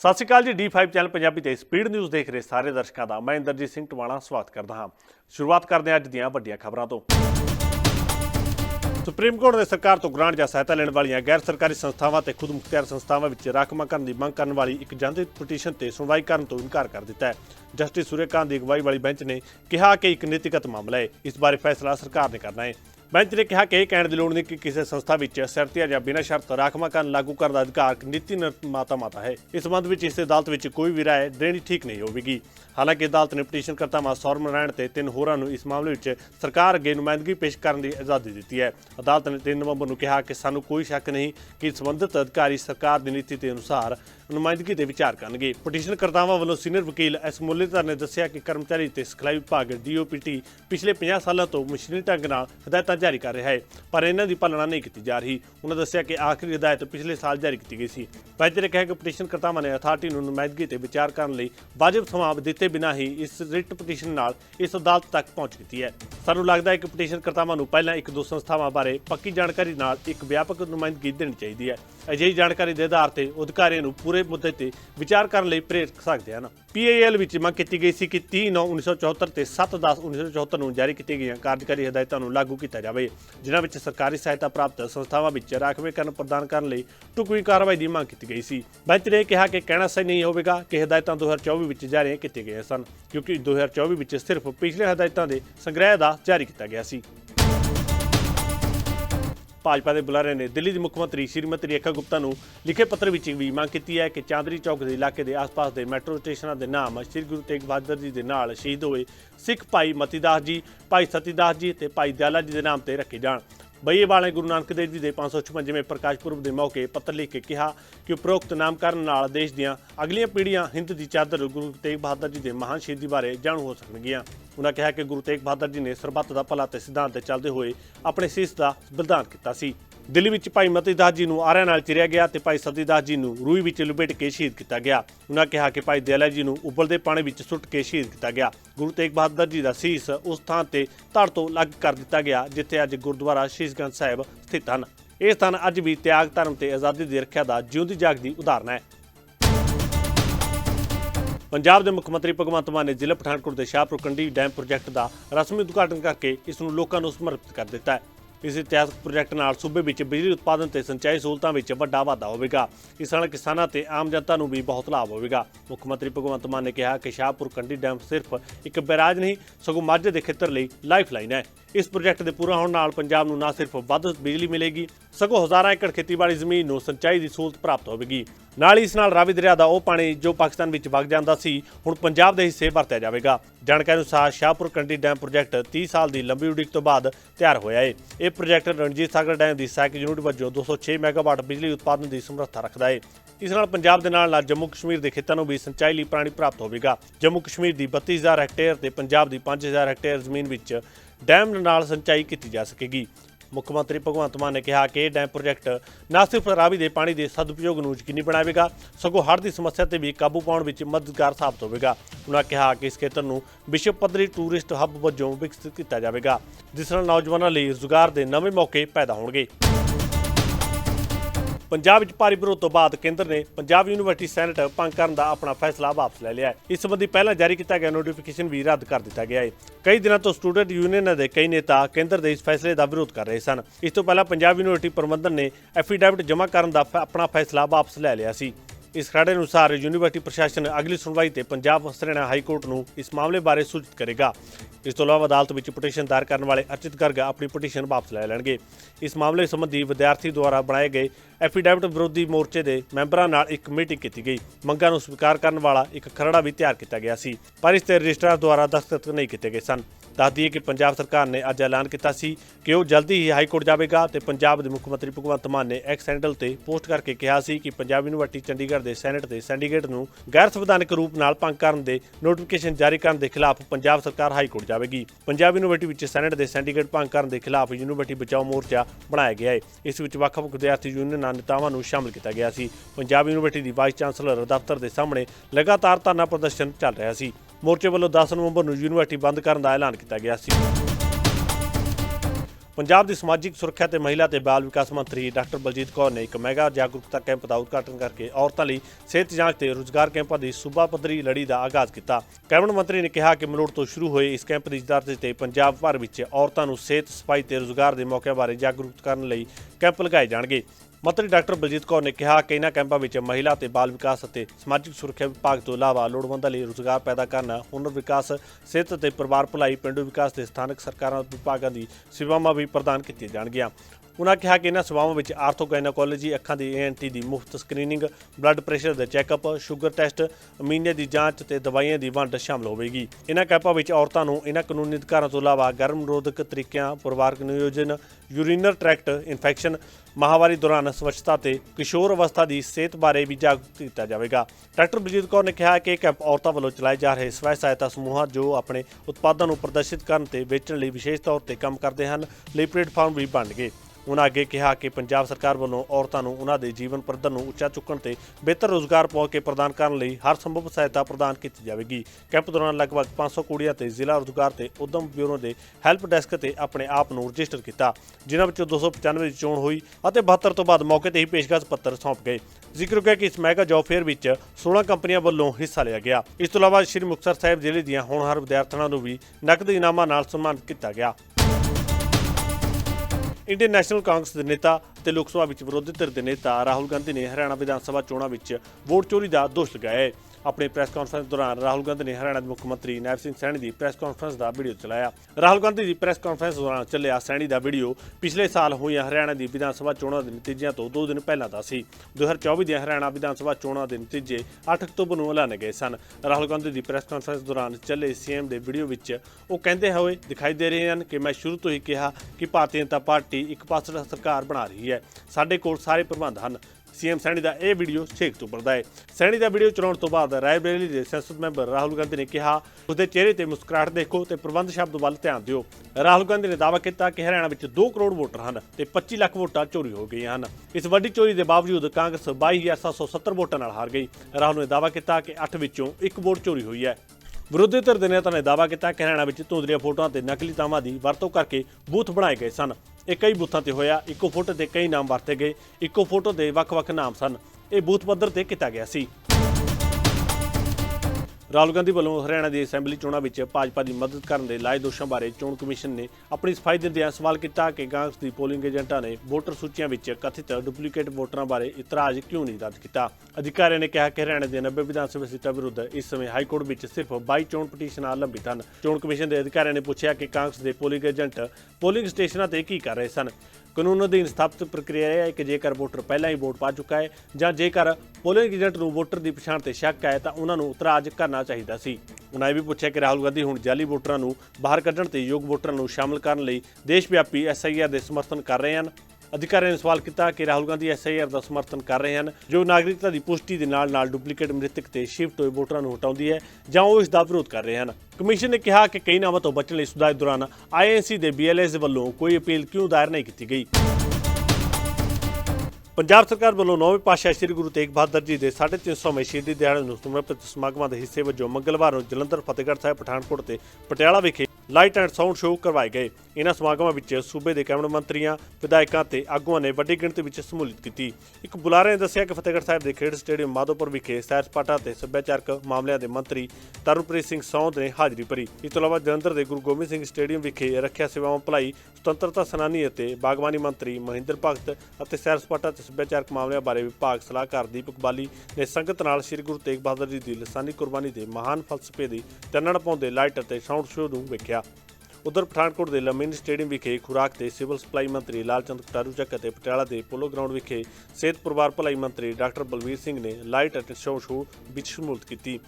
ਸਤਿ ਸ਼੍ਰੀ ਅਕਾਲ ਜੀ D5 channel Punjabi ਤੇ ਸਪੀਡ ਨਿਊਜ਼ ਦੇਖ ਰਹੇ ਸਾਰੇ ਦਰਸ਼ਕਾਂ ਦਾ। ਮੈਂ ਇੰਦਰਜੀਤ ਸਿੰਘ ਟਵਾਣਾ, ਸਵਾਗਤ ਕਰਦਾ ਹਾਂ। ਸ਼ੁਰੂਆਤ ਕਰਦੇ ਹਾਂ ਅੱਜ ਦੀਆਂ ਵੱਡੀਆਂ ਖਬਰਾਂ ਤੋਂ। ਸੁਪਰੀਮ ਕੋਰਟ ਨੇ ਸਰਕਾਰ ਤੋਂ ਗ੍ਰਾਂਟ ਜਾਂ ਸਹਾਇਤਾ ਲੈਣ ਵਾਲੀਆਂ ਗੈਰ ਸਰਕਾਰੀ ਸੰਸਥਾਵਾਂ ਤੇ ਖੁਦ ਮੁਖਤਿਆਰ ਸੰਸਥਾਵਾਂ ਵਿੱਚ ਰਾਖਵਾਂ ਕਰਨ ਦੀ ਮੰਗ ਕਰਨ ਵਾਲੀ ਇੱਕ ਜਨਤਕ ਪਟੀਸ਼ਨ ਤੇ ਸੁਣਵਾਈ ਕਰਨ ਤੋਂ ਇਨਕਾਰ ਕਰ ਦਿੱਤਾ ਹੈ। ਜਸਟਿਸ ਸੂਰਿਆਕਾਂਤ ਦੀ ਅਗਵਾਈ ਵਾਲੀ ਬੈਂਚ ਨੇ ਕਿਹਾ ਕਿ ਇੱਕ ਨੀਤੀਗਤ ਮਾਮਲਾ ਹੈ। ਇਸ ਬਾਰੇ ਫੈਸਲਾ ਸਰਕਾਰ ਨੇ ਕਰਨਾ ਹੈ। ਬੈਂਚ ਨੇ ਕਿਹਾ ਕਿ ਇਹ ਕਹਿਣ ਦੀ ਲੋੜ ਨਹੀਂ ਕਿ ਕਿਸੇ ਸੰਸਥਾ ਵਿੱਚ ਸ਼ਰਤੀਆ ਜਾਂ ਬਿਨਾਂ ਸ਼ਰਤ ਰਾਖਵਾਂ ਕਰਨ ਲਾਗੂ ਕਰਨ ਦਾ ਅਧਿਕਾਰ ਨੀਤੀ ਨਿਰਮਾਤਾ ਮਾਤਾ ਹੈ। ਇਸ ਸੰਬੰਧ ਵਿੱਚ ਇਸ ਅਦਾਲਤ ਵਿੱਚ ਕੋਈ ਵੀ ਰਾਏ ਦੇਣੀ ਠੀਕ ਨਹੀਂ ਹੋਵੇਗੀ। ਹਾਲਾਂਕਿ ਅਦਾਲਤ ਨੇ ਪਟੀਸ਼ਨ ਕਰਤਾਵਾਂ ਸੌਰਮ ਨਾਰਾਇਣ ਤੇ ਤਿੰਨ ਹੋਰਾਂ ਨੂੰ ਇਸ ਮਾਮਲੇ ਵਿੱਚ ਸਰਕਾਰ ਅੱਗੇ ਨੁਮਾਇੰਦਗੀ ਪੇਸ਼ ਕਰਨ ਦੀ ਆਜ਼ਾਦੀ ਦਿੱਤੀ ਹੈ। ਅਦਾਲਤ ਨੇ 3 ਨਵੰਬਰ ਨੂੰ ਕਿਹਾ ਕਿ ਸਾਨੂੰ ਕੋਈ ਸ਼ੱਕ ਨਹੀਂ ਕਿ ਸੰਬੰਧਿਤ ਅਧਿਕਾਰੀ ਸਰਕਾਰ ਦੀ ਨੀਤੀ ਦੇ ਅਨੁਸਾਰ ਨੁਮਾਇੰਦਗੀ ਦੇ ਵਿਚਾਰ ਕਰਨਗੇ। ਪਟੀਸ਼ਨ ਕਰਤਾਵਾਂ ਵੱਲੋਂ ਸੀਨੀਅਰ ਵਕੀਲ ਐਸ ਮੁਰਲੀਧਰ ਨੇ ਦੱਸਿਆ ਕਿ ਕਰਮਚਾਰੀ ਤੇ ਸਿਖਲਾਈ ਵਿਭਾਗ ਡੀਓਪੀਟੀ ਪਿਛਲੇ 50 ਸਾਲਾਂ ਤੋਂ ਮਸ਼ੀਨੀ ਢੰਗ ਨਾਲ ਹਦਾਇਤਾਂ ਜਾਰੀ ਕਰ ਰਿਹਾ ਹੈ, ਪਰ ਇਹਨਾਂ ਦੀ ਪਾਲਣਾ ਨਹੀਂ ਕੀਤੀ ਜਾ ਰਹੀ। ਉਹਨਾਂ ਦੱਸਿਆ ਕਿ ਆਖਰੀ ਹਦਾਇਤ ਪਿਛਲੇ ਸਾਲ ਜਾਰੀ ਕੀਤੀ ਗਈ ਸੀ। ਬੈਂਚ ਨੇ ਕਿਹਾ ਕਿ ਪਟੀਸ਼ਨ ਕਰਤਾਵਾਂ ਨੇ ਅਥਾਰਟੀ ਨੂੰ ਨੁਮਾਇੰਦਗੀ ਤੇ ਵਿਚਾਰ ਕਰਨ ਲਈ ਵਾਜਬ ਸਮਾਂ ਦਿੱਤੇ ਬਿਨਾਂ ਹੀ ਇਸ ਰਿਟ ਪਟੀਸ਼ਨ ਨਾਲ ਇਸ ਅਦਾਲਤ ਤੱਕ ਪਹੁੰਚ ਕੀਤੀ ਹੈ। ਸਾਨੂੰ ਲੱਗਦਾ ਹੈ ਕਿ ਪਟੀਸ਼ਨ ਕਰਤਾਵਾਂ ਨੂੰ ਪਹਿਲਾਂ ਇੱਕ ਦੋ ਸੰਸਥਾਵਾਂ ਬਾਰੇ ਪੱਕੀ ਜਾਣਕਾਰੀ ਨਾਲ ਇੱਕ ਵਿਆਪਕ ਨੁਮਾਇੰਦਗੀ ਦੇਣੀ ਚਾਹੀਦੀ ਹੈ। ਅਜਿਹੀ ਜਾਣਕਾਰੀ ਦੇ ਆਧਾਰ ਤੇ ਅਧਿਕਾਰੀਆਂ ਨੂੰ ਪੂਰੇ ਮੁੱਦੇ ਤੇ ਵਿਚਾਰ ਕਰਨ ਲਈ ਪ੍ਰੇਰਿਤ ਸਕਦੇ ਹਨ। ਪੀਏਐਲ ਵਿੱਚ ਮੰਗ ਕੀਤੀ ਗਈ ਸੀ ਕਿ 30 9 1974 ਤੇ 7 10 1974 ਨੂੰ ਜਾਰੀ ਕੀਤੀਆਂ ਗਈਆਂ ਕਾਰਜਕਾਰੀ ਹਦਾਇਤਾਂ ਨੂੰ ਲਾਗੂ ਕੀਤਾ ਜਾਵੇ, ਜਿਨ੍ਹਾਂ ਵਿੱਚ ਸਰਕਾਰੀ ਸਹਾਇਤਾ ਪ੍ਰਾਪਤ ਸੰਸਥਾਵਾਂ ਵਿੱਚ ਰਾਖਵੇਂਕਰਨ ਪ੍ਰਦਾਨ ਕਰਨ ਲਈ ਢੁਕਵੀਂ ਕਾਰਵਾਈ ਦੀ ਮੰਗ ਕੀਤੀ ਗਈ ਸੀ। ਬੈਂਚ ਨੇ ਕਿਹਾ ਕਿ ਕਹਿਣਾ ਸਹੀ ਨਹੀਂ ਹੋਵੇਗਾ ਕਿ ਹਦਾਇਤਾਂ 2024 ਵਿੱਚ ਜਾਰੀ ਕੀਤੀਆਂ ਗਈਆਂ ਸਨ, ਕਿਉਂਕਿ 2024 ਵਿੱਚ ਸਿਰਫ ਪਿਛਲੇ ਹਦਾਇਤਾਂ ਦੇ ਸੰਗ੍ਰਹਿ ਦਾ ਜਾਰੀ ਕੀਤਾ ਗਿਆ ਸੀ। ਭਾਜਪਾ ਦੇ ਬੁਲਾਰੇ ਨੇ ਦਿੱਲੀ ਦੀ ਮੁੱਖ ਮੰਤਰੀ ਸ਼੍ਰੀਮਤੀ ਰੇਖਾ ਗੁਪਤਾ ਨੂੰ ਲਿਖੇ ਪੱਤਰ ਵਿੱਚ ਵੀ ਮੰਗ ਕੀਤੀ ਹੈ ਕਿ ਚਾਂਦਰੀ ਚੌਕ ਦੇ ਇਲਾਕੇ ਦੇ ਆਸ-ਪਾਸ ਦੇ ਮੈਟਰੋ ਸਟੇਸ਼ਨਾਂ ਦੇ ਨਾਮ ਸ਼੍ਰੀ ਗੁਰੂ ਤੇਗ ਬਹਾਦਰ ਜੀ ਦੇ ਨਾਲ ਸ਼ਹੀਦ ਹੋਏ ਸਿੱਖ ਭਾਈ ਮਤੀਦਾਸ ਜੀ, ਭਾਈ ਸਤੀਦਾਸ ਜੀ ਤੇ ਭਾਈ ਦਿਆਲਾ ਜੀ ਦੇ ਨਾਮ ਤੇ ਰੱਖੇ ਜਾਣ। ਬਈਏ ਵਾਲੇ ਗੁਰੂ ਨਾਨਕ ਦੇਵ ਜੀ ਦੇ 556ਵੇਂ ਪ੍ਰਕਾਸ਼ ਪੁਰਬ ਦੇ ਮੌਕੇ ਪੱਤਰ ਲਿਖ ਕੇ ਕਿਹਾ ਕਿ ਉਪਰੋਕਤ ਨਾਮਕਰਨ ਨਾਲ ਦੇਸ਼ ਦੀਆਂ ਅਗਲੀਆਂ ਪੀੜ੍ਹੀਆਂ ਹਿੰਦ ਦੀ ਚਾਦਰ ਗੁਰੂ ਤੇਗ ਬਹਾਦਰ ਜੀ ਦੇ ਮਹਾਨ ਸ਼ਹੀਦੀ ਬਾਰੇ ਜਾਣੂ ਹੋ ਸਕਣਗੀਆਂ। ਉਹਨਾਂ ਕਿਹਾ ਕਿ ਗੁਰੂ ਤੇਗ ਬਹਾਦਰ ਜੀ ਨੇ ਸਰਬੱਤ ਦਾ ਭਲਾ ਤੇ ਸਿਧਾਂਤ ਤੇ ਚੱਲਦੇ ਹੋਏ ਆਪਣੇ ਸੀਸ ਦਾ ਬਲਿਦਾਨ ਕੀਤਾ ਸੀ। ਦਿੱਲੀ ਵਿੱਚ ਭਾਈ ਮਤੀਦਾਸ ਜੀ ਨੂੰ ਆਰਿਆਂ ਨਾਲ ਚਿਰਿਆ ਗਿਆ ਤੇ ਭਾਈ ਸਤੀਦਾਸ ਜੀ ਨੂੰ ਰੂਈ ਵਿੱਚ ਲਪੇਟ ਕੇ ਸ਼ਹੀਦ ਕੀਤਾ ਗਿਆ। ਉਹਨਾਂ ਕਿਹਾ ਕਿ ਭਾਈ ਦਿਆਲਾ ਜੀ ਨੂੰ ਉਬਲਦੇ ਪਾਣੀ ਵਿੱਚ ਸੁੱਟ ਕੇ ਸ਼ਹੀਦ ਕੀਤਾ ਗਿਆ। ਗੁਰੂ ਤੇਗ ਬਹਾਦਰ ਜੀ ਦਾ ਸੀਸ ਉਸ ਥਾਂ ਤੇ ਧੜ ਤੋਂ ਅਲੱਗ ਕਰ ਦਿੱਤਾ ਗਿਆ, ਜਿੱਥੇ ਅੱਜ ਗੁਰਦੁਆਰਾ ਸ਼ੀਸ਼ਗੰਜ ਸਾਹਿਬ ਸਥਿਤ ਹਨ। ਇਹ ਸਥਾਨ ਅੱਜ ਵੀ ਤਿਆਗ ਧਰਮ ਤੇ ਆਜ਼ਾਦੀ ਦੀ ਰੱਖਿਆ ਦਾ ਜਿਉਂਦੀ ਜਾਗਦੀ ਉਦਾਹਰਨ ਹੈ। ਪੰਜਾਬ ਦੇ ਮੁੱਖ ਮੰਤਰੀ ਭਗਵੰਤ ਮਾਨ ਨੇ ਜ਼ਿਲ੍ਹਾ ਪਠਾਨਕੋਟ ਦੇ ਸ਼ਾਹਪੁਰ ਕੰਡੀ ਡੈਮ ਪ੍ਰੋਜੈਕਟ ਦਾ ਰਸਮੀ ਉਦਘਾਟਨ ਕਰਕੇ ਇਸ ਨੂੰ ਲੋਕਾਂ ਨੂੰ ਸਮਰਪਿਤ ਕਰ ਦਿੱਤਾ ਹੈ। ਇਸ ਇਤਿਹਾਸਕ ਪ੍ਰੋਜੈਕਟ ਨਾਲ ਸੂਬੇ ਵਿੱਚ ਬਿਜਲੀ ਉਤਪਾਦਨ ਤੇ ਸਿੰਚਾਈ ਸਹੂਲਤਾਂ ਵਿੱਚ ਵੱਡਾ ਵਾਧਾ ਹੋਵੇਗਾ। ਇਸ ਨਾਲ ਕਿਸਾਨਾਂ ਤੇ ਆਮ ਜਨਤਾ ਨੂੰ ਵੀ ਬਹੁਤ ਲਾਭ ਹੋਵੇਗਾ। ਮੁੱਖ ਮੰਤਰੀ ਭਗਵੰਤ ਮਾਨ ਨੇ ਕਿਹਾ ਕਿ ਸ਼ਾਹਪੁਰ ਕੰਢੀ ਡੈਮ ਸਿਰਫ ਇੱਕ ਬੈਰਾਜ ਨਹੀਂ, ਸਗੋਂ ਮਾਝੇ ਦੇ ਖੇਤਰ ਲਈ ਲਾਈਫਲਾਈਨ ਹੈ। ਇਸ ਪ੍ਰੋਜੈਕਟ ਦੇ ਪੂਰਾ ਹੋਣ ਨਾਲ ਪੰਜਾਬ ਨੂੰ ਨਾ ਸਿਰਫ ਵੱਧ ਬਿਜਲੀ ਮਿਲੇਗੀ, ਸਗੋਂ ਹਜ਼ਾਰਾਂ ਏਕੜ ਖੇਤੀਬਾੜੀ ਜ਼ਮੀਨ ਨੂੰ ਸਿੰਚਾਈ ਦੀ ਸਹੂਲਤ ਪ੍ਰਾਪਤ ਹੋਵੇਗੀ। ਨਾਲ ਹੀ ਇਸ ਨਾਲ ਰਾਵੀ ਦਰਿਆ ਦਾ ਉਹ ਪਾਣੀ ਜੋ ਪਾਕਿਸਤਾਨ ਵਿੱਚ ਵਗ ਜਾਂਦਾ ਸੀ, ਹੁਣ ਪੰਜਾਬ ਦੇ ਹਿੱਸੇ ਵਰਤਿਆ ਜਾਵੇਗਾ। ਜਾਣਕਾਰੀ ਅਨੁਸਾਰ ਸ਼ਾਹਪੁਰ ਕੰਢੀ ਡੈਮ ਪ੍ਰੋਜੈਕਟ 30 ਸਾਲ ਦੀ ਲੰਬੀ ਉਡੀਕ ਤੋਂ ਬਾਅਦ ਤਿਆਰ ਹੋਇਆ ਹੈ ਇਹ ਪ੍ਰੋਜੈਕਟ ਰਣਜੀਤ ਸਾਗਰ ਡੈਮ ਦੀ ਸਹਾਇਕ ਯੂਨਿਟ ਵਜੋਂ 206 ਮੈਗਾਵਾਟ ਬਿਜਲੀ ਉਤਪਾਦਨ ਦੀ ਸਮਰੱਥਾ ਰੱਖਦਾ ਹੈ ਇਸ ਨਾਲ ਪੰਜਾਬ ਦੇ ਨਾਲ ਨਾਲ ਜੰਮੂ ਕਸ਼ਮੀਰ ਦੇ ਖੇਤਾਂ ਨੂੰ ਵੀ ਸਿੰਚਾਈ ਲਈ ਪਾਣੀ ਪ੍ਰਾਪਤ ਹੋਵੇਗਾ। ਜੰਮੂ ਕਸ਼ਮੀਰ ਦੀ 32000 ਹੈਕਟੇਅਰ ਤੇ ਪੰਜਾਬ ਦੀ 5000 ਹੈਕਟੇਅਰ ਜ਼ਮੀਨ ਵਿੱਚ ਡੈਮ ਨਾਲ ਸਿੰਚਾਈ ਕੀਤੀ ਜਾ ਸਕੇਗੀ। ਮੁੱਖ ਮੰਤਰੀ ਭਗਵੰਤ ਮਾਨ ਨੇ ਕਿਹਾ ਕਿ ਇਹ ਡੈਮ ਪ੍ਰੋਜੈਕਟ ਨਾ ਸਿਰਫ ਰਾਵੀ ਦੇ ਪਾਣੀ ਦੇ ਸਦਉਪਯੋਗ ਨੂੰ ਯਕੀਨੀ ਬਣਾਵੇਗਾ, ਸਗੋਂ ਹੜ੍ਹ ਦੀ ਸਮੱਸਿਆ ਤੇ ਵੀ ਕਾਬੂ ਪਾਉਣ ਵਿੱਚ ਮਦਦਗਾਰ ਸਾਬਤ ਹੋਵੇਗਾ। ਉਹਨਾਂ ਕਿਹਾ ਕਿ ਇਸ ਖੇਤਰ ਨੂੰ ਵਿਸ਼ਵ ਪੱਧਰੀ ਟੂਰਿਸਟ ਹੱਬ ਵਜੋਂ ਵਿਕਸਿਤ ਕੀਤਾ ਜਾਵੇਗਾ, ਜਿਸ ਨਾਲ ਨੌਜਵਾਨਾਂ ਲਈ ਰੁਜ਼ਗਾਰ ਦੇ ਨਵੇਂ ਮੌਕੇ ਪੈਦਾ ਹੋਣਗੇ। ਪੰਜਾਬ ਵਿੱਚ ਭਾਰੀ ਵਿਰੋਧ ਤੋਂ ਬਾਅਦ ਕੇਂਦਰ ਨੇ ਪੰਜਾਬ ਯੂਨੀਵਰਸਿਟੀ ਸੈਨੇਟ ਭੰਗ ਕਰਨ ਦਾ ਆਪਣਾ ਫੈਸਲਾ ਵਾਪਸ ਲੈ ਲਿਆ ਹੈ। ਇਸ ਸੰਬੰਧੀ ਪਹਿਲਾਂ ਜਾਰੀ ਕੀਤਾ ਗਿਆ ਨੋਟੀਫਿਕੇਸ਼ਨ ਵੀ ਰੱਦ ਕਰ ਦਿੱਤਾ ਗਿਆ ਹੈ। ਕਈ ਦਿਨਾਂ ਤੋਂ ਸਟੂਡੈਂਟ ਯੂਨੀਅਨਾਂ ਦੇ ਕਈ ਨੇਤਾ ਕੇਂਦਰ ਦੇ ਇਸ ਫੈਸਲੇ ਦਾ ਵਿਰੋਧ ਕਰ ਰਹੇ ਸਨ। ਇਸ ਤੋਂ ਪਹਿਲਾਂ ਪੰਜਾਬ ਯੂਨੀਵਰਸਿਟੀ ਪ੍ਰਬੰਧਨ ਨੇ ਐਫੀਡੈਵਿਟ ਜਮ੍ਹਾਂ ਕਰਨ ਦਾ ਆਪਣਾ ਫੈਸਲਾ ਵਾਪਸ ਲੈ ਲਿਆ ਸੀ। ਇਸ ਖਰੜੇ ਅਨੁਸਾਰ ਯੂਨੀਵਰਸਿਟੀ ਪ੍ਰਸ਼ਾਸਨ ਅਗਲੀ ਸੁਣਵਾਈ ਤੇ ਪੰਜਾਬ ਹਰਿਆਣਾ ਹਾਈ ਕੋਰਟ ਨੂੰ ਇਸ ਮਾਮਲੇ ਬਾਰੇ ਸੂਚਿਤ ਕਰੇਗਾ। ਇਸ ਤੋਂ ਇਲਾਵਾ ਅਦਾਲਤ ਵਿੱਚ ਪਟੀਸ਼ਨ ਦਾਇਰ ਕਰਨ ਵਾਲੇ ਅਰਚਿਤ ਗਰਗ ਆਪਣੀ ਪਟੀਸ਼ਨ ਵਾਪਸ ਲੈ ਲੈਣਗੇ। ਇਸ ਮਾਮਲੇ ਸੰਬੰਧੀ ਵਿਦਿਆਰਥੀ ਦੁਆਰਾ ਬਣਾਏ ਗਏ ਐਫੀਡੈਵਿਟ ਵਿਰੋਧੀ ਮੋਰਚੇ ਦੇ ਮੈਂਬਰਾਂ ਨਾਲ ਇੱਕ ਮੀਟਿੰਗ ਕੀਤੀ ਗਈ। ਮੰਗਾਂ ਨੂੰ ਸਵੀਕਾਰ ਕਰਨ ਵਾਲਾ ਇੱਕ ਖਰੜਾ ਵੀ ਤਿਆਰ ਕੀਤਾ ਗਿਆ ਸੀ, ਪਰ ਇਸ ਤੇ ਰਜਿਸਟਰਾਰ ਦੁਆਰਾ ਦਸਤਖਤ ਨਹੀਂ ਕੀਤੇ ਗਏ ਸਨ। ਦੱਸ ਦਈਏ ਕਿ ਪੰਜਾਬ ਸਰਕਾਰ ਨੇ ਅੱਜ ਐਲਾਨ ਕੀਤਾ ਸੀ ਕਿ ਉਹ ਜਲਦੀ ਹੀ ਹਾਈ ਕੋਰਟ ਜਾਵੇਗਾ ਤੇ ਪੰਜਾਬ ਦੇ ਮੁੱਖ ਮੰਤਰੀ ਭਗਵੰਤ ਮਾਨ ਨੇ ਐਕਸ ਹੈਂਡਲ ਤੇ ਪੋਸਟ ਕਰਕੇ ਕਿਹਾ ਸੀ ਕਿ ਪੰਜਾਬ ਯੂਨੀਵਰਸਿਟੀ ਚੰਡੀਗੜ੍ਹ ਦੇ ਸੈਨੇਟ ਤੇ ਸਿੰਡੀਕੇਟ ਨੂੰ ਗੈਰ ਸੰਵਿਧਾਨਕ ਰੂਪ ਨਾਲ ਭੰਗ ਕਰਨ ਦੇ ਨੋਟੀਫਿਕੇਸ਼ਨ ਜਾਰੀ ਕਰਨ ਦੇ ਖਿਲਾਫ ਪੰਜਾਬ ਸਰਕਾਰ ਹਾਈ ਕੋਰਟ ਜਾਵੇਗੀ। ਪੰਜਾਬ ਯੂਨੀਵਰਸਿਟੀ ਵਿੱਚ ਸੈਨੇਟ ਦੇ ਸਿੰਡੀਕੇਟ ਭੰਗ ਕਰਨ ਦੇ ਖਿਲਾਫ ਯੂਨੀਵਰਸਿਟੀ ਬਚਾਓ ਮੋਰਚਾ ਬਣਾਇਆ ਗਿਆ ਹੈ। ਇਸ ਵਿੱਚ ਵੱਖ-ਵੱਖ ਵਿਦਿਆਰਥੀ ਯੂਨੀਅਨਾਂ ਨੇਤਾਵਾਂ ਨੂੰ ਸ਼ਾਮਲ ਕੀਤਾ ਗਿਆ ਸੀ। ਪੰਜਾਬ ਯੂਨੀਵਰਸਿਟੀ ਦੀ ਵਾਈਸ ਚਾਂਸਲਰ ਦਫ਼ਤਰ ਦੇ ਸਾਹਮਣੇ ਲਗਾਤਾਰ ਧਰਨਾ ਪ੍ਰਦਰਸ਼ਨ ਚੱਲ ਰਿਹਾ ਸੀ। ਮੋਰਚੇ ਵੱਲੋਂ 10 ਨਵੰਬਰ ਨੂੰ ਯੂਨੀਵਰਸਿਟੀ ਬੰਦ ਕਰਨ ਦਾ ਐਲਾਨ ਕੀਤਾ ਗਿਆ ਸੀ। ਪੰਜਾਬ ਦੀ ਸਮਾਜਿਕ ਸੁਰੱਖਿਆ ਤੇ ਮਹਿਲਾ ਤੇ ਬਾਲ ਵਿਕਾਸ ਮੰਤਰੀ ਡਾਕਟਰ ਬਲਜੀਤ ਕੌਰ ਨੇ ਇੱਕ ਮੈਗਾ ਜਾਗਰੂਕਤਾ ਕੈਂਪ ਦਾ ਉਦਘਾਟਨ ਕਰਕੇ ਔਰਤਾਂ ਲਈ ਸਿਹਤ ਜਾਂਚ ਤੇ ਰੁਜ਼ਗਾਰ ਕੈਂਪਾਂ ਦੀ ਸੂਬਾ ਪੱਧਰੀ ਲੜੀ ਦਾ ਆਗਾਜ਼ ਕੀਤਾ। ਕੈਬਨਿਟ ਮੰਤਰੀ ਨੇ ਕਿਹਾ ਕਿ ਮਲੋੜ ਤੋਂ ਸ਼ੁਰੂ ਹੋਏ ਇਸ ਕੈਂਪ ਦੀ ਦਰ ਤੇ ਪੰਜਾਬ ਭਰ ਵਿੱਚ ਔਰਤਾਂ ਨੂੰ ਸਿਹਤ, ਸਫ਼ਾਈ ਤੇ ਰੁਜ਼ਗਾਰ ਦੇ ਮੌਕਿਆਂ ਬਾਰੇ ਜਾਗਰੂਕ ਕਰਨ ਲਈ ਕੈਂਪ ਲਗਾਏ ਜਾਣਗੇ। ਮੰਤਰੀ ਡਾਕਟਰ ਬਲਜੀਤ ਕੌਰ ਨੇ ਕਿਹਾ ਕਿ ਇਹਨਾਂ ਕੈਂਪਾਂ ਵਿੱਚ ਮਹਿਲਾ ਤੇ ਬਾਲ ਵਿਕਾਸ ਅਤੇ ਸਮਾਜਿਕ ਸੁਰੱਖਿਆ ਵਿਭਾਗ ਤੋਂ ਇਲਾਵਾ ਲੋੜਵੰਦਾਂ ਲਈ ਰੁਜ਼ਗਾਰ ਪੈਦਾ ਕਰਨਾ, ਹੁਨਰ ਵਿਕਾਸ, ਸਿਹਤ ਅਤੇ ਪਰਿਵਾਰ ਭਲਾਈ, ਪਿੰਡੂ ਵਿਕਾਸ ਤੇ ਸਥਾਨਕ ਸਰਕਾਰਾਂ ਵਿਭਾਗਾਂ ਦੀ ਸੇਵਾਵਾਂ ਵੀ ਪ੍ਰਦਾਨ ਕੀਤੀਆਂ ਜਾਣਗੀਆਂ। ਉਨ੍ਹਾਂ ਕਿਹਾ ਕਿ ਇਹਨਾਂ ਸੇਵਾਵਾਂ ਵਿੱਚ ਆਰਥੋਗਾਇਨੋਕੋਲੋਜੀ, ਅੱਖਾਂ ਦੀ ਏਐਨਟੀ ਦੀ ਮੁਫਤ ਸਕਰੀਨਿੰਗ, ਬਲੱਡ ਪ੍ਰੈਸ਼ਰ ਦਾ ਚੈੱਕਅਪ, ਸ਼ੂਗਰ ਟੈਸਟ ਅਮੀਨੇ ਦੀ ਜਾਂਚ ਤੇ ਦਵਾਈਆਂ ਦੀ ਵੰਡ ਸ਼ਾਮਲ ਹੋਵੇਗੀ। ਇਹਨਾਂ ਕੈਂਪਾਂ ਵਿੱਚ ਔਰਤਾਂ ਨੂੰ ਇਹਨਾਂ ਕਾਨੂੰਨੀ ਅਧਿਕਾਰਾਂ ਤੋਂ ਇਲਾਵਾ ਗਰਮ ਨਿਰੋਧਕ ਤਰੀਕਿਆਂ, ਪਰਿਵਾਰਕ ਨਿਯੋਜਨ ਯੂਰੀਨਰ ਟ੍ਰੈਕਟ ਇਨਫੈਕਸ਼ਨ ਮਾਹਵਾਰੀ ਦੌਰਾਨ ਸਵੱਛਤਾ ਤੇ ਕਿਸ਼ੋਰ ਅਵਸਥਾ ਦੀ ਸਿਹਤ ਬਾਰੇ ਵੀ ਜਾਗਰੂਕ ਕੀਤਾ ਜਾਵੇਗਾ। ਡਾਕਟਰ ਬਲਜੀਤ ਕੌਰ ਨੇ ਕਿਹਾ ਕਿ ਕੈਂਪ ਔਰਤਾਂ ਵੱਲੋਂ ਚਲਾਏ ਜਾ ਰਹੇ ਸਵੈ ਸਹਾਇਤਾ ਸਮੂਹਾਂ ਜੋ ਆਪਣੇ ਉਤਪਾਦਾਂ ਨੂੰ ਪ੍ਰਦਰਸ਼ਿਤ ਕਰਨ ਤੇ ਵੇਚਣ ਲਈ ਵਿਸ਼ੇਸ਼ ਤੌਰ ਤੇ ਕੰਮ ਕਰਦੇ ਹਨ, ਲਈ ਪਲੇਟਫਾਰਮ ਵੀ ਬਣ ਗਏ। ਉਹਨਾਂ ਅੱਗੇ ਕਿਹਾ ਕਿ ਪੰਜਾਬ ਸਰਕਾਰ ਵੱਲੋਂ ਔਰਤਾਂ ਨੂੰ ਉਹਨਾਂ ਦੇ ਜੀਵਨ ਪੱਧਰ ਨੂੰ ਉੱਚਾ ਚੁੱਕਣ ਤੇ ਬਿਹਤਰ ਰੋਜ਼ਗਾਰ ਪਹੁੰਚ ਕੇ ਪ੍ਰਦਾਨ ਕਰਨ ਲਈ ਹਰ ਸੰਭਵ ਸਹਾਇਤਾ ਪ੍ਰਦਾਨ ਕੀਤੀ ਜਾਵੇਗੀ। ਕੈਂਪ ਦੌਰਾਨ ਲਗਭਗ 500 ਕੁੜੀਆਂ ਤੇ ਜ਼ਿਲ੍ਹਾ ਰੋਜ਼ਗਾਰ ਤੇ ਉਦਮ ਬਿਊਰੋ ਦੇ ਹੈਲਪ ਡੈਸਕ ਤੇ ਆਪਣੇ ਆਪ ਨੂੰ ਰਜਿਸਟਰ ਕੀਤਾ, ਜਿਨ੍ਹਾਂ ਵਿੱਚੋਂ 295 ਦੀ ਚੋਣ ਹੋਈ ਅਤੇ 72 ਤੋਂ ਬਾਅਦ ਮੌਕੇ ਤੇ ਹੀ ਪੇਸ਼ਕਸ਼ ਪੱਤਰ ਸੌਂਪ ਗਏ। ਜ਼ਿਕਰ ਹੈ ਕਿ ਇਸ ਮੈਗਾ ਜੌਬ ਫੇਅਰ ਵਿੱਚ 16 ਕੰਪਨੀਆਂ ਵੱਲੋਂ ਹਿੱਸਾ ਲਿਆ ਗਿਆ। ਇਸ ਤੋਂ ਇਲਾਵਾ ਸ਼੍ਰੀ ਮੁਕਤਸਰ ਸਾਹਿਬ ਜ਼ਿਲ੍ਹੇ ਦੀਆਂ ਹੋਣਹਾਰ ਵਿਦਿਆਰਥਣਾਂ ਨੂੰ ਵੀ ਨਕਦ ਇਨਾਮਾਂ ਨਾਲ ਸਨਮਾਨਿਤ ਕੀਤਾ ਗਿਆ। ਇੰਡੀਅਨ ਨੈਸ਼ਨਲ ਕਾਂਗਰਸ ਦੇ ਨੇਤਾ ਤੇ ਲੋਕ ਸਭਾ ਵਿੱਚ ਵਿਰੋਧੀ ਧਿਰ ਦੇ ਨੇਤਾ ਰਾਹੁਲ ਗਾਂਧੀ ਨੇ ਹਰਿਆਣਾ ਵਿਧਾਨ ਸਭਾ ਚੋਣਾਂ ਵਿੱਚ ਵੋਟ ਚੋਰੀ ਦਾ ਦੋਸ਼ ਲਗਾਇਆ ਹੈ। ਆਪਣੀ ਪ੍ਰੈਸ ਕਾਨਫਰੰਸ ਦੌਰਾਨ ਰਾਹੁਲ ਗਾਂਧੀ ਨੇ ਹਰਿਆਣਾ ਦੇ ਮੁੱਖ ਮੰਤਰੀ ਨਾਇਬ ਸਿੰਘ ਸੈਣੀ ਦੀ ਪ੍ਰੈਸ ਕਾਨਫਰੰਸ ਦਾ ਵੀਡੀਓ ਚਲਾਇਆ। ਰਾਹੁਲ ਗਾਂਧੀ ਦੀ ਪ੍ਰੈਸ ਕਾਨਫਰੰਸ ਦੌਰਾਨ ਚੱਲਿਆ ਸੈਣੀ ਦਾ ਵੀਡੀਓ। ਪਿਛਲੇ ਸਾਲ ਹੋਈਆਂ ਹਰਿਆਣਾ ਦੀ ਵਿਧਾਨ ਸਭਾ ਚੋਣਾਂ ਦੇ ਨਤੀਜਿਆਂ ਤੋਂ 2 ਦਿਨ ਪਹਿਲਾਂ ਦਾ ਸੀ। 2024 ਦੀਆਂ ਹਰਿਆਣਾ ਵਿਧਾਨ ਸਭਾ ਚੋਣਾਂ ਦੇ ਨਤੀਜੇ 8 ਅਕਤੂਬਰ ਨੂੰ ਐਲਾਨੇ ਗਏ ਸਨ। ਰਾਹੁਲ ਗਾਂਧੀ ਦੀ ਪ੍ਰੈਸ ਕਾਨਫਰੰਸ ਦੌਰਾਨ ਚੱਲੇ ਸੀਐਮ ਦੇ ਵੀਡੀਓ ਵਿੱਚ ਉਹ ਕਹਿੰਦੇ ਹੋਏ, ਦਿਖਾਈ ਦੇ ਰਹੇ ਹਨ ਕਿ ਮੈਂ ਸ਼ੁਰੂ ਤੋਂ ਹੀ ਕਿਹਾ ਕਿ ਭਾਰਤੀ ਜਨਤਾ ਪਾਰਟੀ ਇੱਕ ਪਾਸੜਾ ਸਰਕਾਰ ਬਣਾ ਰਹੀ ਹੈ। ਸਾਡੇ ਕੋਲ ਸਾਰੇ ਪ੍ਰਬੰਧ ਹਨ। ਸੀਐਮ ਸੈਣੀ ਦਾ ਇਹ ਵੀਡੀਓ 6 ਅਕਤੂਬਰ ਦਾ ਹੈ। ਸੈਣੀ ਦਾ ਵੀਡੀਓ ਚਲਾਉਣ ਤੋਂ ਬਾਅਦ ਰਾਇਬਰੇਲੀ ਦੇ ਸੰਸਦ ਮੈਂਬਰ ਰਾਹੁਲ ਗਾਂਧੀ ਨੇ ਕਿਹਾ, ਉਸਦੇ ਚਿਹਰੇ ਤੇ ਮੁਸਕਰਾਹਟ ਦੇਖੋ ਤੇ ਪ੍ਰਬੰਧ ਸ਼ਬਦ ਵੱਲ ਧਿਆਨ ਦਿਓ। ਰਾਹੁਲ ਗਾਂਧੀ ਨੇ ਦਾਅਵਾ ਕੀਤਾ ਕਿ ਹਰਿਆਣਾ ਵਿੱਚ 2 ਕਰੋੜ ਵੋਟਰ ਹਨ ਤੇ 25 ਲੱਖ ਵੋਟਾਂ ਚੋਰੀ ਹੋ ਗਈਆਂ ਹਨ। ਇਸ ਵੱਡੀ ਚੋਰੀ ਦੇ ਬਾਵਜੂਦ ਕਾਂਗਰਸ 22770 ਵੋਟਾਂ ਨਾਲ ਹਾਰ ਗਈ। ਰਾਹੁਲ ਨੇ ਦਾਅਵਾ ਕੀਤਾ ਕਿ 8 ਵਿੱਚੋਂ 1 ਵੋਟ ਚੋਰੀ ਹੋਈ ਹੈ। ਵਿਰੋਧੀ ਧਿਰ ਦੇ ਨੇਤਾ ਨੇ ਦਾਅਵਾ ਕੀਤਾ ਕਿ ਹਰਿਆਣਾ ਵਿੱਚ ਧੁੰਦਲੀਆਂ ਫੋਟੋਆਂ ਤੇ ਨਕਲੀ ਤਾਵਾਂ ਦੀ ਵਰਤੋਂ ਕਰਕੇ ਬੂਥ ਬਣਾਏ ਗਏ ਸਨ। ਇਹ ਕਈ ਬੂਥਾਂ ਤੇ ਹੋਇਆ, ਇੱਕੋ ਫੋਟੋ ਤੇ ਕਈ ਨਾਮ ਵਰਤੇ ਗਏ, ਇੱਕੋ ਫੋਟੋ ਦੇ ਵੱਖ-ਵੱਖ ਨਾਮ ਸਨ। ਇਹ ਬੂਥ ਪੱਧਰ ਤੇ ਕੀਤਾ ਗਿਆ ਸੀ। ਰਾਹੁਲ ਗਾਂਧੀ ਵੱਲੋਂ ਹਰਿਆਣਾ ਦੀ ਅਸੈਂਬਲੀ ਚੋਣਾਂ ਵਿੱਚ ਭਾਜਪਾ ਦੀ ਮਦਦ ਕਰਨ ਦੇ ਲਾਏ ਦੋਸ਼ਾਂ ਬਾਰੇ ਚੋਣ ਕਮਿਸ਼ਨ ਨੇ ਆਪਣੀ ਸਫ਼ਾਈ ਦਿੰਦਿਆਂ ਸਵਾਲ ਕੀਤਾ ਕਿ ਕਾਂਗਰਸ ਦੀ ਪੋਲਿੰਗ ਏਜੰਟਾਂ ਨੇ ਵੋਟਰ ਸੂਚੀਆਂ ਵਿੱਚ ਕਥਿਤ ਡੁਪਲੀਕੇਟ ਵੋਟਰਾਂ ਬਾਰੇ ਇਤਰਾਜ਼ ਕਿਉਂ ਨਹੀਂ ਦਰਜ ਕੀਤਾ। ਅਧਿਕਾਰੀਆਂ ਨੇ ਕਿਹਾ ਕਿ ਹਰਿਆਣਾ ਦੇ 90 ਵਿਧਾਨ ਸਭਾ ਸੀਟਾਂ ਵਿਰੁੱਧ ਇਸ ਸਮੇਂ ਹਾਈ ਕੋਰਟ ਵਿੱਚ ਸਿਰਫ 22 ਚੋਣ ਪਟੀਸ਼ਨਾਂ ਲੰਬਿਤ ਹਨ। ਚੋਣ ਕਮਿਸ਼ਨ ਦੇ ਅਧਿਕਾਰੀਆਂ ਨੇ ਪੁੱਛਿਆ ਕਿ ਕਾਂਗਰਸ ਦੇ ਪੋਲਿੰਗ ਏਜੰਟ ਪੋਲਿੰਗ ਸਟੇਸ਼ਨਾਂ ਤੇ ਕੀ ਕਰ ਰਹੇ ਸਨ। ਕਾਨੂੰਨ ਅਧੀਨ ਸਥਾਪਿਤ ਪ੍ਰਕਿਰਿਆ ਇਹ ਹੈ ਕਿ ਜੇਕਰ ਵੋਟਰ ਪਹਿਲਾਂ ਹੀ ਵੋਟ ਪਾ ਚੁੱਕਾ ਹੈ ਜਾਂ ਜੇਕਰ ਪੋਲਿੰਗ ਏਜੰਟ ਨੂੰ ਵੋਟਰ ਦੀ ਪਛਾਣ ਤੇ ਸ਼ੱਕ ਹੈ, ਤਾਂ ਉਹਨਾਂ ਨੂੰ ਇਤਰਾਜ਼ ਕਰਨਾ ਚਾਹੀਦਾ ਸੀ। ਉਹਨਾਂ ਇਹ ਵੀ ਪੁੱਛਿਆ ਕਿ ਰਾਹੁਲ ਗਾਂਧੀ ਹੁਣ ਜਾਲੀ ਵੋਟਰਾਂ ਨੂੰ ਬਾਹਰ ਕੱਢਣ ਤੇ ਯੋਗ ਵੋਟਰਾਂ ਨੂੰ ਸ਼ਾਮਲ ਕਰਨ ਲਈ ਦੇਸ਼ ਵਿਆਪੀ ਐਸਆਈਆਰ ਦੇ ਸਮਰਥਨ ਕਰ ਰਹੇ ਹਨ। ਅਧਿਕਾਰੀਆਂ ਨੇ ਸਵਾਲ ਕੀਤਾ ਕਿ ਰਾਹੁਲ ਗਾਂਧੀ ਐਸਆਈਆਰ ਦਾ ਸਮਰਥਨ ਕਰ ਰਹੇ ਹਨ, ਜੋ ਨਾਗਰਿਕਤਾ ਦੀ ਪੁਸ਼ਟੀ ਦੇ ਨਾਲ ਨਾਲ ਡੁਪਲੀਕੇਟ ਮ੍ਰਿਤਕ ਤੇ ਸ਼ਿਫਟ ਹੋਏ ਵੋਟਰਾਂ ਨੂੰ ਹਟਾਉਂਦੀ ਹੈ ਜਾਂ ਉਹ ਇਸ ਦਾ ਵਿਰੋਧ ਕਰ ਰਹੇ ਹਨ। ਕਮਿਸ਼ਨ ਨੇ ਕਿਹਾ ਕਿ ਕਈ ਨਾਵਾਂ ਤੋਂ ਬਚਣ ਲਈ ਸੁਧਾਰ ਦੌਰਾਨ ਆਈਐਨਸੀ ਦੇ ਬੀਐਲਐਸ ਵੱਲੋਂ ਕੋਈ ਅਪੀਲ ਕਿਉਂ ਦਾਇਰ ਨਹੀਂ ਕੀਤੀ ਗਈ। ਪੰਜਾਬ ਸਰਕਾਰ ਵੱਲੋਂ ਨੌਵੇਂ ਪਾਤਸ਼ਾਹ ਸ੍ਰੀ ਗੁਰੂ ਤੇਗ ਬਹਾਦਰ ਜੀ ਦੇ 350ਵੇਂ ਸ਼ਹੀਦੀ ਦਿਹਾੜੇ ਨੂੰ ਸਮਰਪਿਤ ਸਮਾਗਮਾਂ ਦੇ ਹਿੱਸੇ ਵਜੋਂ ਮੰਗਲਵਾਰ ਨੂੰ ਜਲੰਧਰ, ਫਤਿਹਗੜ੍ਹ ਸਾਹਿਬ, ਪਠਾਨਕੋਟ ਤੇ ਪਟਿਆਲਾ ਵਿਖੇ ਲਾਈਟ ਐਂਡ ਸਾਊਂਡ ਸ਼ੋਅ ਕਰਵਾਏ ਗਏ। ਇਹਨਾਂ ਸਮਾਗਮਾਂ ਵਿੱਚ ਸੂਬੇ ਦੇ ਕੈਬਨਿਟ ਮੰਤਰੀਆਂ, ਵਿਧਾਇਕਾਂ ਤੇ ਆਗੂਆਂ ਨੇ ਵੱਡੀ ਗਿਣਤੀ ਵਿੱਚ ਸ਼ਮੂਲੀਅਤ ਕੀਤੀ। ਇੱਕ ਬੁਲਾਰੇ ਨੇ ਦੱਸਿਆ ਕਿ ਫਤਿਹਗੜ੍ਹ ਸਾਹਿਬ ਦੇ ਖੇਡ ਸਟੇਡੀਅਮ ਮਾਧੋਪੁਰ ਵਿਖੇ ਸੈਰ ਸਪਾਟਾ ਤੇ ਸੱਭਿਆਚਾਰਕ ਮਾਮਲਿਆਂ ਦੇ ਮੰਤਰੀ ਤਰਨਪ੍ਰੀਤ ਸਿੰਘ ਸੌਂਦ ਨੇ ਹਾਜ਼ਰੀ ਭਰੀ। ਇਸ ਤੋਂ ਇਲਾਵਾ ਜਲੰਧਰ ਦੇ ਗੁਰੂ ਗੋਬਿੰਦ ਸਿੰਘ ਸਟੇਡੀਅਮ ਵਿਖੇ ਰੱਖਿਆ ਸੇਵਾਵਾਂ ਭਲਾਈ, ਸੁਤੰਤਰਤਾ ਸੈਨਾਨੀ ਅਤੇ ਬਾਗਬਾਨੀ ਮੰਤਰੀ ਮਹਿੰਦਰ ਭਗਤ ਅਤੇ ਸੈਰ ਸਪਾਟਾ ਤੇ ਸੱਭਿਆਚਾਰਕ ਮਾਮਲਿਆਂ ਬਾਰੇ ਵਿਭਾਗ ਸਲਾਹਕਾਰ ਦੀਪਕ ਬਾਲੀ ਨੇ ਸੰਗਤ ਨਾਲ ਸ੍ਰੀ ਗੁਰੂ ਤੇਗ ਬਹਾਦਰ ਜੀ ਦੀ ਲਸਾਨੀ ਕੁਰਬਾਨੀ ਦੇ ਮਹਾਨ ਫਲਸਫੇ ਦੀ ਚਾਨਣ ਪਾਉਂਦੇ ਲਾਈਟ ਅਤੇ ਸਾਊਂਡ ਸ਼ੋਅ ਨੂੰ ਵੇਖਿਆ। ਉਧਰ ਪਠਾਨਕੋਟ ਦੇ ਲਮਿਨ ਸਟੇਡੀਅਮ ਵਿਖੇ ਖੁਰਾਕ ਤੇ ਸਿਵਲ ਸਪਲਾਈ ਮੰਤਰੀ ਲਾਲਚੰਦ ਕਟਾਰੂ ਅਤੇ ਪਟਿਆਲਾ ਦੇ ਪੋਲੋ ਗਰਾਊਂਡ ਵਿਖੇ ਸਿਹਤ ਪਰਿਵਾਰ ਭਲਾਈ ਮੰਤਰੀ ਡਾਕਟਰ ਬਲਵੀਰ ਸਿੰਘ ਨੇ ਲਾਈਟ ਅਤੇ ਸ਼ੋਅ ਸ਼ੋਅ ਵਿੱਚ ਸ਼ਮੂਲੀਅਤ ਕੀਤੀ।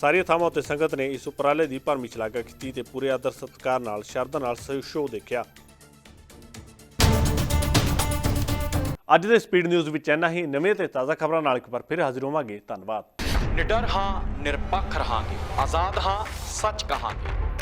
ਸਾਰੀਆਂ ਥਾਵਾਂ ਉੱਤੇ ਸੰਗਤ ਨੇ ਇਸ ਉਪਰਾਲੇ ਦੀ ਭਰਮੀ ਸ਼ਲਾਘਾ ਕੀਤੀ ਤੇ ਪੂਰੇ ਆਦਰ ਸਤਿਕਾਰ ਨਾਲ, ਸ਼ਰਧਾ ਨਾਲ ਸ਼ੋਅ ਦੇਖਿਆ। ਅੱਜ ਦੇ ਸਪੀਡ ਨਿਊਜ਼ ਵਿੱਚ ਇੰਨਾ ਹੀ। ਨਵੇਂ ਤੇ ਤਾਜ਼ਾ ਖਬਰਾਂ ਨਾਲ ਇੱਕ ਵਾਰ ਫਿਰ ਹਾਜ਼ਰ ਹੋਵਾਂਗੇ। ਧੰਨਵਾਦ। ਨਿਡਰ ਹਾਂ, ਨਿਰਪੱਖ ਰਹਾਂਗੇ। ਆਜ਼ਾਦ ਹਾਂ, ਸੱਚ ਕਹਾਂਗੇ।